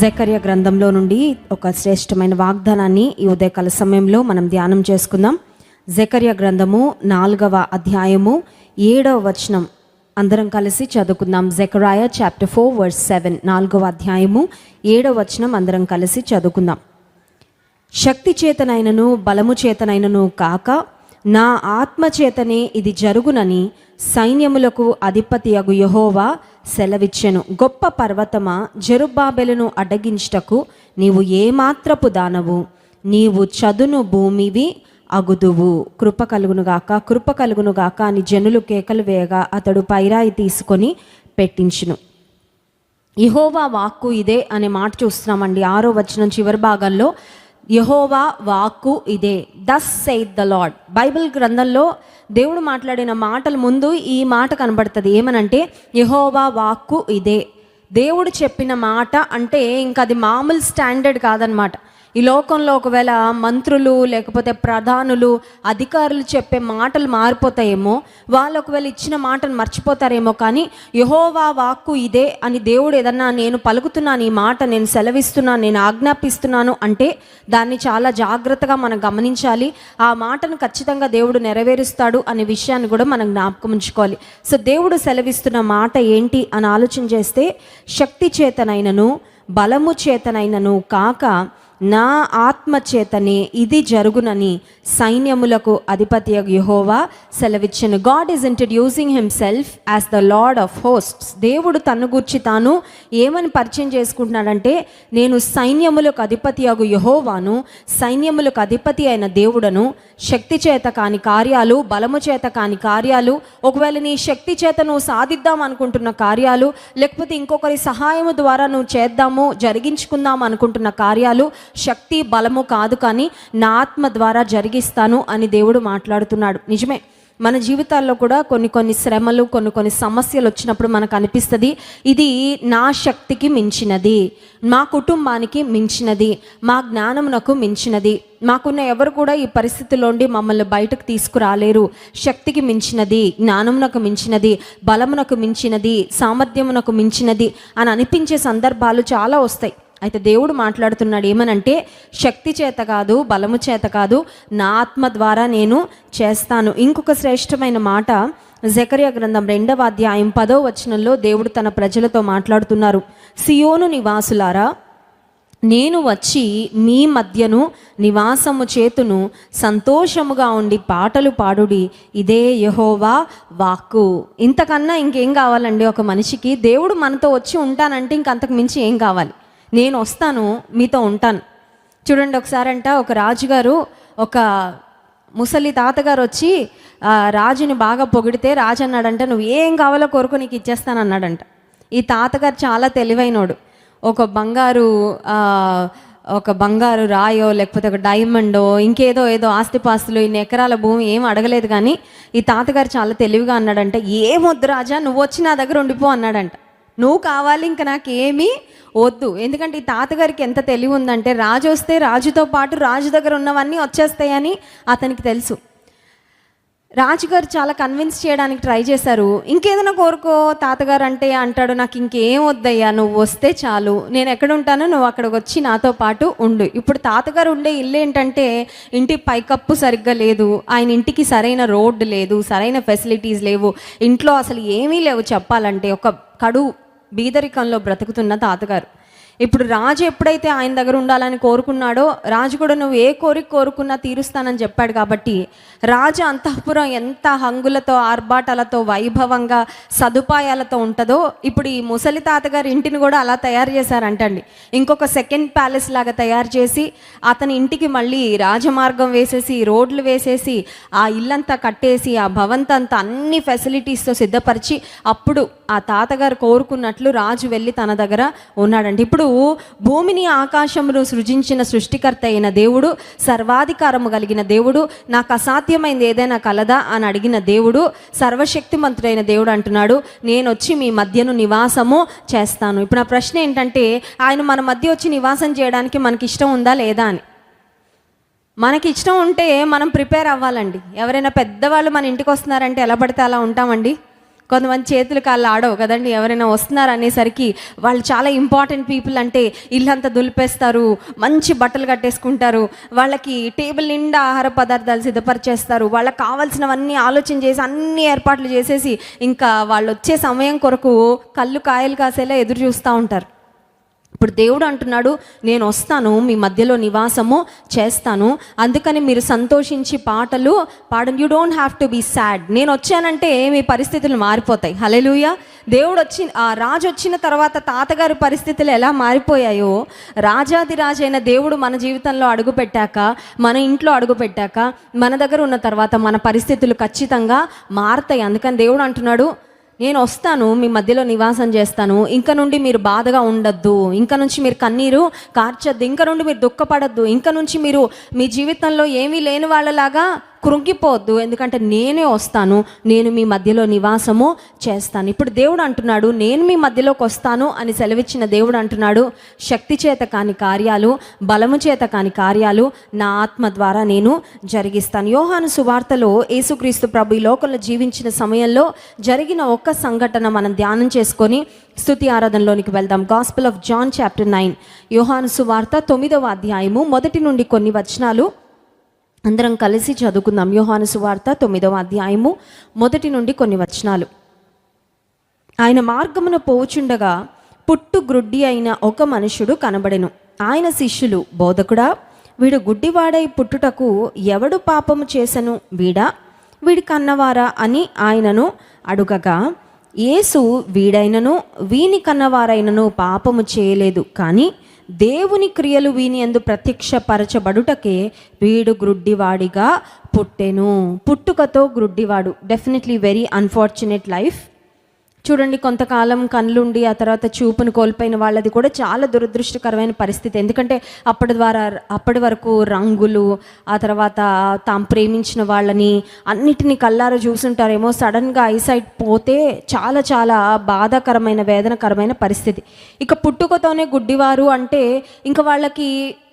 జకర్య గ్రంథంలో నుండి ఒక శ్రేష్టమైన వాగ్దానాన్ని ఈ ఉదయకాల సమయంలో మనం ధ్యానం చేసుకుందాం. జకర్య గ్రంథము నాలుగవ అధ్యాయము ఏడవ వచనం. అందరం కలిసి చదువుకుందాం. జకరాయ చాప్టర్ ఫోర్ వర్స్ సెవెన్. నాలుగవ అధ్యాయము ఏడవ వచనం అందరం కలిసి చదువుకుందాం. శక్తి చేతనైనను బలము చేతనైనను కాక నా ఆత్మ చేతనే ఇది జరుగునని సైన్యములకు అధిపతి అగు యహోవా సెలవిచ్చెను. గొప్ప పర్వతమా జరుబాబెలను అడ్డగించుటకు నీవు ఏమాత్రపు దానవు. నీవు చదును భూమివి అగుదువు. కృప కలుగునుగాక కృప కలుగునుగాక అని జనులు కేకలు వేయగా అతడు పైరాయి తీసుకొని పెట్టించును. ఇహోవా వాక్కు ఇదే అనే మాట చూస్తున్నామండి. ఆరో వచనం చివరి భాగంలో యహోవా వాక్కు ఇదే. Thus saith the Lord Bible గ్రంథంలో దేవుడు మాట్లాడిన మాటల ముందు ఈ మాట కనబడుతుంది. ఏమనంటే యహోవా వాక్కు ఇదే. దేవుడు చెప్పిన మాట అంటే ఇంకా అది మామూలు స్టాండర్డ్ కాదనమాట. ఈ లోకంలో ఒకవేళ మంత్రులు లేకపోతే ప్రధానులు అధికారులు చెప్పే మాటలు మారిపోతాయేమో వాళ్ళు ఒకవేళ ఇచ్చిన మాటను మర్చిపోతారేమో కానీ యహోవా వాక్కు ఇదే అని దేవుడు ఏదన్నా నేను పలుకుతున్నాను ఈ మాట నేను సెలవిస్తున్నాను నేను ఆజ్ఞాపిస్తున్నాను అంటే దాన్ని చాలా జాగ్రత్తగా మనం గమనించాలి. ఆ మాటను ఖచ్చితంగా దేవుడు నెరవేరుస్తాడు అనే విషయాన్ని కూడా మనం జ్ఞాపకం ఉంచుకోవాలి. సో దేవుడు సెలవిస్తున్న మాట ఏంటి అని ఆలోచన చేస్తే శక్తి చేతనైనను బలము చేతనైనను కాక నా ఆత్మ చేతనే ఇది జరుగునని సైన్యములకు అధిపతి యహోవా సెలవిచ్చను. God is introducing himself as the Lord of hosts దేవుడు తను గూర్చి తాను ఏమని పరిచయం చేసుకుంటున్నాడంటే నేను సైన్యములకు అధిపతి అగు యహోవాను సైన్యములకు అధిపతి అయిన దేవుడను శక్తి చేత కాని కార్యాలు బలము చేత కాని కార్యాలు ఒకవేళ నీ శక్తి చేత నువ్వు సాధిద్దాం అనుకుంటున్న కార్యాలు లేకపోతే ఇంకొకరి సహాయము ద్వారా నువ్వు చేద్దాము జరిగించుకుందాం అనుకుంటున్న కార్యాలు శక్తి బలము కాదు కానీ నా ఆత్మ ద్వారా జరిగిస్తాను అని దేవుడు మాట్లాడుతున్నాడు. నిజమే. మన జీవితాల్లో కూడా కొన్ని కొన్ని శ్రమలు కొన్ని కొన్ని సమస్యలు వచ్చినప్పుడు మనకు అనిపిస్తుంది ఇది నా శక్తికి మించినది మా కుటుంబానికి మించినది మా జ్ఞానమునకు మించినది మాకున్న ఎవరు కూడా ఈ పరిస్థితిలోండి మమ్మల్ని బయటకు తీసుకురాలేరు. శక్తికి మించినది జ్ఞానమునకు మించినది బలమునకు మించినది సామర్థ్యమునకు మించినది అని అనిపించే సందర్భాలు చాలా వస్తాయి. అయితే దేవుడు మాట్లాడుతున్నాడు ఏమనంటే శక్తి చేత కాదు బలము చేత కాదు నా ఆత్మ ద్వారా నేను చేస్తాను. ఇంకొక శ్రేష్టమైన మాట జకర్య గ్రంథం రెండవ అధ్యాయం పదో వచనంలో దేవుడు తన ప్రజలతో మాట్లాడుతున్నారు. సియోను నివాసులారా నేను వచ్చి మీ మధ్యను నివాసము చేతును సంతోషముగా ఉండి పాటలు పాడుడి ఇదే యహోవా వాక్కు. ఇంతకన్నా ఇంకేం కావాలండి ఒక మనిషికి? దేవుడు మనతో వచ్చి ఉంటానంటే ఇంకంతకు మించి ఏం కావాలి? నేను వస్తాను మీతో ఉంటాను. చూడండి ఒకసారంట ఒక రాజుగారు ఒక ముసలి తాతగారు వచ్చి రాజుని బాగా పొగిడితే రాజు అన్నాడంట నువ్వు ఏం కావాలో కోరుకు నీకు ఇచ్చేస్తాను అన్నాడంట ఈ తాతగారు చాలా తెలివైనోడు. ఒక బంగారు ఒక బంగారు రాయో లేకపోతే ఒక డైమండో ఇంకేదో ఏదో ఆస్తిపాస్తులు ఇన్ని ఎకరాల భూమి ఏం అడగలేదు కానీ ఈ తాతగారు చాలా తెలివిగా అన్నాడంట ఏమొద్దు రాజా నువ్వు వచ్చి నా దగ్గర ఉండిపో అన్నాడంట. నువ్వు కావాలి ఇంకా నాకేమీ వద్దు. ఎందుకంటే ఈ తాతగారికి ఎంత తెలివి ఉందంటే రాజు వస్తే రాజుతో పాటు రాజు దగ్గర ఉన్నవన్నీ వచ్చేస్తాయని అతనికి తెలుసు. రాజుగారు చాలా కన్విన్స్ చేయడానికి ట్రై చేశారు. ఇంకేదైనా కోరుకో తాతగారు అంటే అంటాడు నాకు ఇంకేం వద్దయ్యా నువ్వు వస్తే చాలు. నేను ఎక్కడ ఉంటానో నువ్వు అక్కడికి వచ్చి నాతో పాటు ఉండు. ఇప్పుడు తాతగారు ఉండే ఇల్లు ఏంటంటే ఇంటి పైకప్పు సరిగ్గా లేదు. ఆయన ఇంటికి సరైన రోడ్డు లేదు సరైన ఫెసిలిటీస్ లేవు. ఇంట్లో అసలు ఏమీ లేవు చెప్పాలంటే. ఒక కడు బీదరికంలో బ్రతుకుతున్న తాతగారు. ఇప్పుడు రాజు ఎప్పుడైతే ఆయన దగ్గర ఉండాలని కోరుకున్నాడో రాజు కూడా నువ్వు ఏ కోరిక కోరుకున్నా తీరుస్తానని చెప్పాడు కాబట్టి రాజు అంతఃపురం ఎంత హంగులతో ఆర్భాటాలతో వైభవంగా సదుపాయాలతో ఉంటుందో ఇప్పుడు ఈ ముసలి తాతగారి ఇంటిని కూడా అలా తయారు చేశారంటండి. ఇంకొక సెకండ్ ప్యాలెస్ లాగా తయారు చేసి అతని ఇంటికి మళ్ళీ రాజమార్గం వేసేసి రోడ్లు వేసేసి ఆ ఇల్లంతా కట్టేసి ఆ భవంతంతా అన్ని ఫెసిలిటీస్తో సిద్ధపరిచి అప్పుడు ఆ తాతగారు కోరుకున్నట్లు రాజు వెళ్ళి తన దగ్గర ఉన్నాడండి. ఇప్పుడు భూమిని ఆకాశమును సృజించిన సృష్టికర్త అయిన దేవుడు సర్వాధికారము కలిగిన దేవుడు నాకు అసాధ్యమైంది ఏదైనా కలదా అని అడిగిన దేవుడు సర్వశక్తిమంతుడైన దేవుడు అంటున్నాడు నేను వచ్చి మీ మధ్యను నివాసము చేస్తాను. ఇప్పుడు నా ప్రశ్న ఏంటంటే ఆయన మన మధ్య వచ్చి నివాసం చేయడానికి మనకి ఇష్టం ఉందా లేదా అని? మనకి ఇష్టం ఉంటే మనం ప్రిపేర్ అవ్వాలండి. ఎవరైనా పెద్దవాళ్ళు మన ఇంటికి వస్తున్నారంటే ఎలా పడితే అలా ఉంటామండి? కొంతమంది చేతులు కాళ్ళు ఆడవు కదండి. ఎవరైనా వస్తున్నారు అనేసరికి వాళ్ళు చాలా ఇంపార్టెంట్ పీపుల్ అంటే ఇల్లంతా దులిపేస్తారు మంచి బట్టలు కట్టేసుకుంటారు వాళ్ళకి టేబుల్ నిండా ఆహార పదార్థాలు సిద్ధపరిచేస్తారు వాళ్ళకి కావాల్సినవన్నీ ఆలోచన చేసి అన్ని ఏర్పాట్లు చేసేసి ఇంకా వాళ్ళు వచ్చే సమయం కొరకు కళ్ళు కాయలు కాసేలా ఎదురు చూస్తూ ఉంటారు. ఇప్పుడు దేవుడు అంటున్నాడు నేను వస్తాను మీ మధ్యలో నివాసము చేస్తాను. అందుకని మీరు సంతోషించి పాటలు పాడండి. You don't have to be sad నేను వచ్చానంటే మీ పరిస్థితులు మారిపోతాయి. హలెలుయ దేవుడు వచ్చి ఆ రాజు వచ్చిన తర్వాత తాతగారి పరిస్థితులు ఎలా మారిపోయాయో రాజాది అయిన దేవుడు మన జీవితంలో అడుగుపెట్టాక మన ఇంట్లో అడుగుపెట్టాక మన దగ్గర ఉన్న తర్వాత మన పరిస్థితులు ఖచ్చితంగా మారతాయి. అందుకని దేవుడు అంటున్నాడు నేను వస్తాను మీ మధ్యలో నివాసం చేస్తాను. ఇంక నుండి మీరు బాధగా ఉండొద్దు. ఇంక నుంచి మీరు కన్నీరు కార్చొద్దు. ఇంక నుండి మీరు దుఃఖపడద్దు. ఇంక నుంచి మీరు మీ జీవితంలో ఏమీ లేని వాళ్ళలాగా కృంగిపోవద్దు ఎందుకంటే నేనే వస్తాను నేను మీ మధ్యలో నివాసము చేస్తాను. ఇప్పుడు దేవుడు అంటున్నాడు నేను మీ మధ్యలోకి వస్తాను అని సెలవిచ్చిన దేవుడు అంటున్నాడు శక్తి చేత కాని కార్యాలు బలము చేత కాని కార్యాలు నా ఆత్మ ద్వారా నేను జరిగిస్తాను. యోహాను సువార్తలో యేసుక్రీస్తు ప్రభు ఈ లోకంలో జీవించిన సమయంలో జరిగిన ఒక్క సంఘటన మనం ధ్యానం చేసుకొని స్తుతి ఆరాధనలోనికి వెళ్దాం. Gospel of John chapter nine యోహాను సువార్త తొమ్మిదవ అధ్యాయము మొదటి నుండి కొన్ని వచనాలు అందరం కలిసి చదువుకుందాం. యోహాను సువార్త తొమ్మిదవ అధ్యాయము మొదటి నుండి కొన్ని వచనాలు. ఆయన మార్గమున పోచుండగా పుట్టు గ్రుడ్డి అయిన ఒక మనుషుడు కనబడెను. ఆయన శిష్యులు బోధకుడా వీడు గుడ్డివాడై పుట్టుటకు ఎవడు పాపము చేసెను? వీడా? వీడి కన్నవారా? అని ఆయనను అడుగగా యేసు వీడైనను వీని కన్నవారైనను పాపము చేయలేదు. కానీ దేవుని క్రియలు వీని ఎందు ప్రత్యక్షపరచబడుటకే వీడు గ్రుడ్డివాడిగా పుట్టెను. పుట్టుకతో గ్రుడ్డివాడు. డెఫినెట్లీ వెరీ అన్ఫార్చునేట్ లైఫ్ చూడండి కొంతకాలం కళ్ళుండి ఆ తర్వాత చూపును కోల్పోయిన వాళ్ళది కూడా చాలా దురదృష్టకరమైన పరిస్థితి. ఎందుకంటే అప్పటి ద్వారా అప్పటి వరకు రంగులు ఆ తర్వాత తాము ప్రేమించిన వాళ్ళని అన్నిటినీ కళ్ళారా చూసుంటారేమో సడన్గా ఐసైట్ పోతే చాలా చాలా బాధాకరమైన వేదనకరమైన పరిస్థితి. ఇక పుట్టుకతోనే గుడ్డివారు అంటే ఇంకా వాళ్ళకి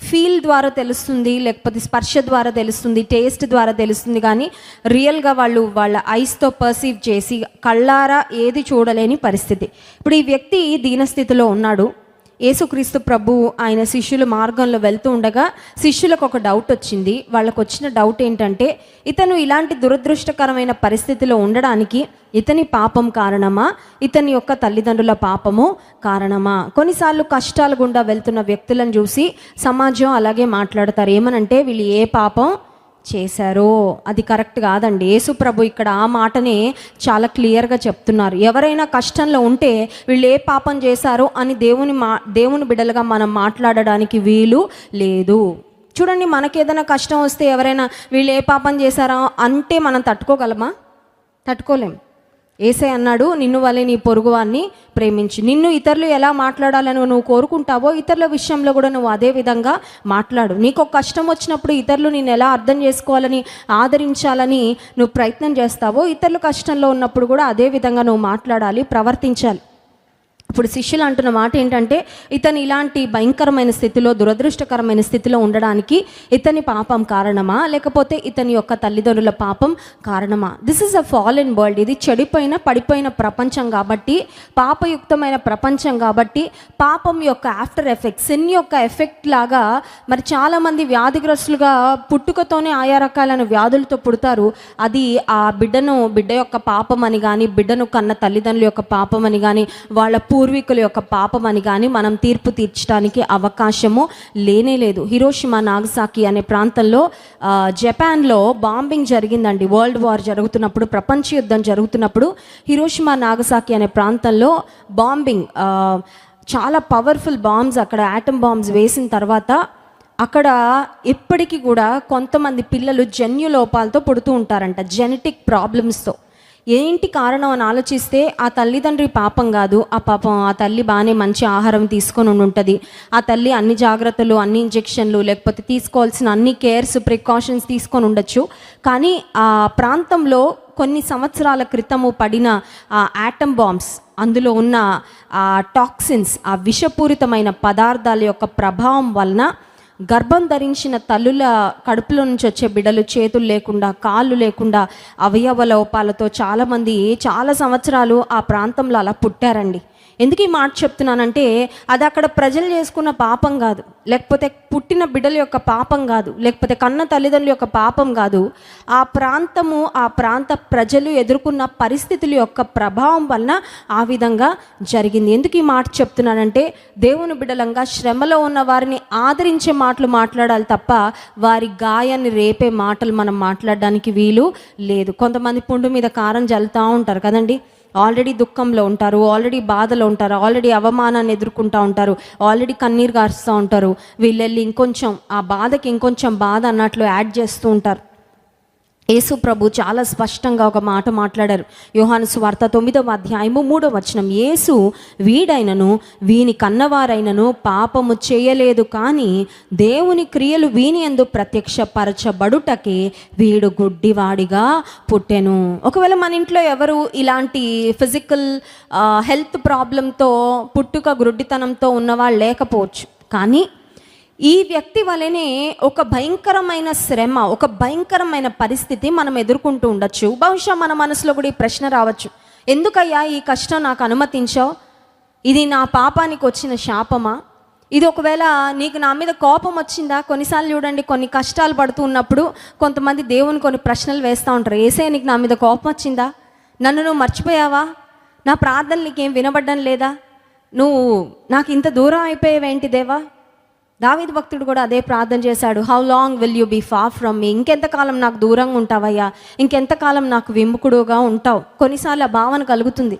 ఫీల్ ద్వారా తెలుస్తుంది లేకపోతే స్పర్శ ద్వారా తెలుస్తుంది టేస్ట్ ద్వారా తెలుస్తుంది. కానీ రియల్గా వాళ్ళు వాళ్ళ ఐస్తో పర్సీవ్ చేసి కళ్ళారా ఏది చూడలేని పరిస్థితి. ఇప్పుడు ఈ వ్యక్తి దీనస్థితిలో ఉన్నాడు. యేసుక్రీస్తు ప్రభు ఆయన శిష్యుల మార్గంలో వెళ్తూ ఉండగా శిష్యులకు ఒక డౌట్ వచ్చింది. వాళ్ళకు వచ్చిన డౌట్ ఏంటంటే ఇతను ఇలాంటి దురదృష్టకరమైన పరిస్థితిలో ఉండడానికి ఇతని పాపం కారణమా? ఇతని యొక్క తల్లిదండ్రుల పాపము కారణమా? కొన్నిసార్లు కష్టాలు గుండా వెళ్తున్న వ్యక్తులను చూసి సమాజం అలాగే మాట్లాడతారు. ఏమనంటే వీళ్ళు ఏ పాపం చేశారో? అది కరెక్ట్ కాదండి. యేసు ప్రభు ఇక్కడ ఆ మాటనే చాలా క్లియర్గా చెప్తున్నారు. ఎవరైనా కష్టంలో ఉంటే వీళ్ళు ఏ పాపం చేశారో అని దేవుని మా దేవుని బిడ్డలుగా మనం మాట్లాడడానికి వీలు లేదు. చూడండి మనకి ఏదైనా కష్టం వస్తే ఎవరైనా వీళ్ళు ఏ పాపం చేశారా అంటే మనం తట్టుకోగలమా? తట్టుకోలేం. ఏసై అన్నాడు నిన్ను వలె నీ పొరుగువాన్ని ప్రేమించి నిన్ను ఇతరులు ఎలా మాట్లాడాలని నువ్వు కోరుకుంటావో ఇతరుల విషయంలో కూడా నువ్వు అదే విధంగా మాట్లాడు. నీకు ఒక కష్టం వచ్చినప్పుడు ఇతరులు నేను ఎలా అర్థం చేసుకోవాలని ఆదరించాలని నువ్వు ప్రయత్నం చేస్తావో ఇతరులు కష్టంలో ఉన్నప్పుడు కూడా అదే విధంగా నువ్వు మాట్లాడాలి ప్రవర్తించాలి. ఇప్పుడు శిష్యులు అంటున్న మాట ఏంటంటే ఇతను ఇలాంటి భయంకరమైన స్థితిలో దురదృష్టకరమైన స్థితిలో ఉండడానికి ఇతని పాపం కారణమా? లేకపోతే ఇతని యొక్క తల్లిదండ్రుల పాపం కారణమా? This is a fallen world ఇది చెడిపోయిన పడిపోయిన ప్రపంచం కాబట్టి పాపయుక్తమైన ప్రపంచం కాబట్టి పాపం యొక్క ఆఫ్టర్ ఎఫెక్ట్ సిన్ యొక్క ఎఫెక్ట్ లాగా మరి చాలామంది వ్యాధిగ్రస్తులుగా పుట్టుకతోనే ఆయా రకాలైన వ్యాధులతో పుడతారు. అది ఆ బిడ్డను బిడ్డ యొక్క పాపం అని కానీ బిడ్డను కన్న తల్లిదండ్రుల యొక్క పాపం అని కానీ వాళ్ళ పూర్వీకుల యొక్క పాపం అని కానీ మనం తీర్పు తీర్చడానికి అవకాశము లేనే లేదు. హిరోషిమా నాగసాకి అనే ప్రాంతంలో జపాన్లో బాంబింగ్ జరిగిందండి. వరల్డ్ వార్ జరుగుతున్నప్పుడు ప్రపంచ యుద్ధం జరుగుతున్నప్పుడు హిరోషిమా నాగసాకి అనే ప్రాంతంలో బాంబింగ్ చాలా పవర్ఫుల్ బాంబ్స్ అక్కడ యాటమ్ బాంబ్స్ వేసిన తర్వాత అక్కడ ఇప్పటికీ కూడా కొంతమంది పిల్లలు జన్యు లోపాలతో పుడుతూ ఉంటారంట జెనెటిక్ ప్రాబ్లమ్స్తో. ఏంటి కారణం అని ఆలోచిస్తే ఆ తల్లిదండ్రి పాపం కాదు. ఆ పాపం ఆ తల్లి బాగానే మంచి ఆహారం తీసుకొని ఉంటుంది ఆ తల్లి అన్ని జాగ్రత్తలు అన్ని ఇంజెక్షన్లు లేకపోతే తీసుకోవాల్సిన అన్ని కేర్స్ ప్రికాషన్స్ తీసుకొని ఉండొచ్చు. కానీ ఆ ప్రాంతంలో కొన్ని సంవత్సరాల క్రితము పడిన ఆ యాటమ్ బాంబ్స్ అందులో ఉన్న ఆ టాక్సిన్స్ ఆ విషపూరితమైన పదార్థాల యొక్క ప్రభావం వలన గర్భం ధరించిన తల్లుల కడుపులో నుంచి వచ్చే బిడ్డలు చేతులు లేకుండా కాళ్ళు లేకుండా అవయవ లోపాలతో చాలామంది చాలా సంవత్సరాలు ఆ ప్రాంతంలో అలా పుట్టారండి. ఎందుకు ఈ మాట చెప్తున్నానంటే అది అక్కడ ప్రజలు చేసుకున్న పాపం కాదు. లేకపోతే పుట్టిన బిడ్డల యొక్క పాపం కాదు. లేకపోతే కన్న తల్లిదండ్రుల యొక్క పాపం కాదు. ఆ ప్రాంతము ఆ ప్రాంత ప్రజలు ఎదుర్కొన్న పరిస్థితుల యొక్క ప్రభావం వలన ఆ విధంగా జరిగింది. ఎందుకు ఈ మాట చెప్తున్నానంటే దేవుని బిడ్డలంగా శ్రమలో ఉన్న వారిని ఆదరించే మాటలు మాట్లాడాలి తప్ప వారి గాయాన్ని రేపే మాటలు మనం మాట్లాడడానికి వీలు లేదు. కొంతమంది పుండు మీద కారం జల్లుతూ ఉంటారు కదండి. ఆల్రెడీ దుఃఖంలో ఉంటారు ఆల్రెడీ బాధలో ఉంటారు ఆల్రెడీ అవమానాన్ని ఎదుర్కొంటూ ఉంటారు ఆల్రెడీ కన్నీరు గారుస్తూ ఉంటారు. వీళ్ళెళ్ళి ఇంకొంచెం ఆ బాధకి ఇంకొంచెం బాధ అన్నట్లు యాడ్ చేస్తూ ఉంటారు. యేసు ప్రభు చాలా స్పష్టంగా ఒక మాట మాట్లాడారు. యోహాను సువార్త తొమ్మిదవ అధ్యాయము మూడవ వచనం. యేసు వీడైనను వీని కన్నవారైనను పాపము చేయలేదు కానీ దేవుని క్రియలు వీని ఎందు ప్రత్యక్షపరచబడుటకి వీడు గుడ్డివాడిగా పుట్టెను. ఒకవేళ మన ఇంట్లో ఎవరు ఇలాంటి ఫిజికల్ హెల్త్ ప్రాబ్లంతో పుట్టుక గుడ్డితనంతో ఉన్నవాళ్ళు లేకపోవచ్చు. కానీ ఈ వ్యక్తి వలనే ఒక భయంకరమైన శ్రమ ఒక భయంకరమైన పరిస్థితి మనం ఎదుర్కొంటూ ఉండొచ్చు. బహుశా మన మనసులో కూడా ఈ ప్రశ్న రావచ్చు. ఎందుకయ్యా ఈ కష్టం నాకు అనుమతించావు? ఇది నా పాపానికి వచ్చిన శాపమా? ఇది ఒకవేళ నీకు నా మీద కోపం వచ్చిందా? కొన్నిసార్లు చూడండి కొన్ని కష్టాలు పడుతూ ఉన్నప్పుడు కొంతమంది దేవుని కొన్ని ప్రశ్నలు వేస్తూ ఉంటారు. ఏసే నీకు నా మీద కోపం వచ్చిందా? నన్ను నువ్వు మర్చిపోయావా? నా ప్రార్థనలు నీకేం వినబడ్డం లేదా? నువ్వు నాకు ఇంత దూరం అయిపోయావేంటి దేవా? దావీదు భక్తుడు కూడా అదే ప్రార్థన చేశాడు how long will you be far from me ఇంకెంతకాలం నాకు దూరంగా ఉంటావయ్యా? ఇంకెంతకాలం నాకు విముకుడుగా ఉంటావు? కొన్నిసార్లు ఆ భావన కలుగుతుంది.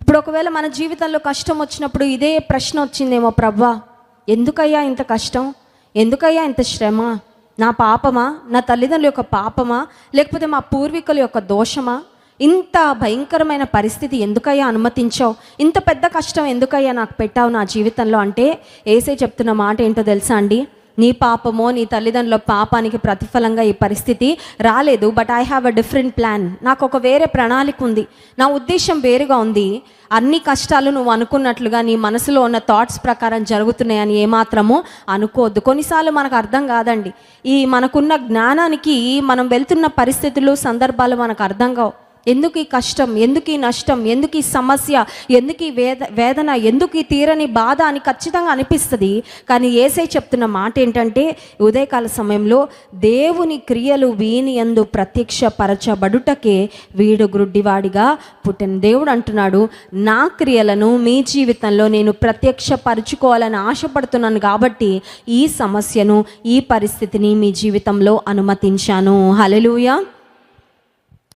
ఇప్పుడు ఒకవేళ మన జీవితంలో కష్టం వచ్చినప్పుడు ఇదే ప్రశ్న వచ్చిందేమో ప్రవ్వా ఎందుకయ్యా ఇంత కష్టం? ఎందుకయ్యా ఇంత శ్రమ? నా పాపమా? నా తల్లిదండ్రుల యొక్క పాపమా? లేకపోతే మా పూర్వీకుల యొక్క దోషమా? ఇంత భయంకరమైన పరిస్థితి ఎందుకయ్యా అనుమతించావు? ఇంత పెద్ద కష్టం ఎందుకయ్యా నాకు పెట్టావు నా జీవితంలో? అంటే ఏసే చెప్తున్న మాట ఏంటో తెలుసా అండి? నీ పాపమో నీ తల్లిదండ్రుల పాపానికి ప్రతిఫలంగా ఈ పరిస్థితి రాలేదు. But I have a different plan నాకు ఒక వేరే ప్రణాళిక ఉంది. నా ఉద్దేశం వేరుగా ఉంది. అన్ని కష్టాలు నువ్వు అనుకున్నట్లుగా నీ మనసులో ఉన్న థాట్స్ ప్రకారం జరుగుతున్నాయని ఏమాత్రమో అనుకోవద్దు. కొన్నిసార్లు మనకు అర్థం కాదండి. ఈ మనకున్న జ్ఞానానికి మనం వెళ్తున్న పరిస్థితులు సందర్భాలు మనకు అర్థం కావు. ఎందుకు ఈ కష్టం ఎందుకు ఈ నష్టం ఎందుకు ఈ సమస్య ఎందుకు ఈ వేద వేదన ఎందుకు ఈ తీరని బాధ అని ఖచ్చితంగా అనిపిస్తుంది. కానీ ఏసై చెప్తున్న మాట ఏంటంటే ఉదయకాల సమయంలో దేవుని క్రియలు వీని ఎందు ప్రత్యక్షపరచబడుటకే వీడు గ్రుడ్డివాడిగా పుట్టిన దేవుడు అంటున్నాడు. నా క్రియలను మీ జీవితంలో నేను ప్రత్యక్షపరుచుకోవాలని ఆశపడుతున్నాను కాబట్టి ఈ సమస్యను ఈ పరిస్థితిని మీ జీవితంలో అనుమతించాను. హలలుయా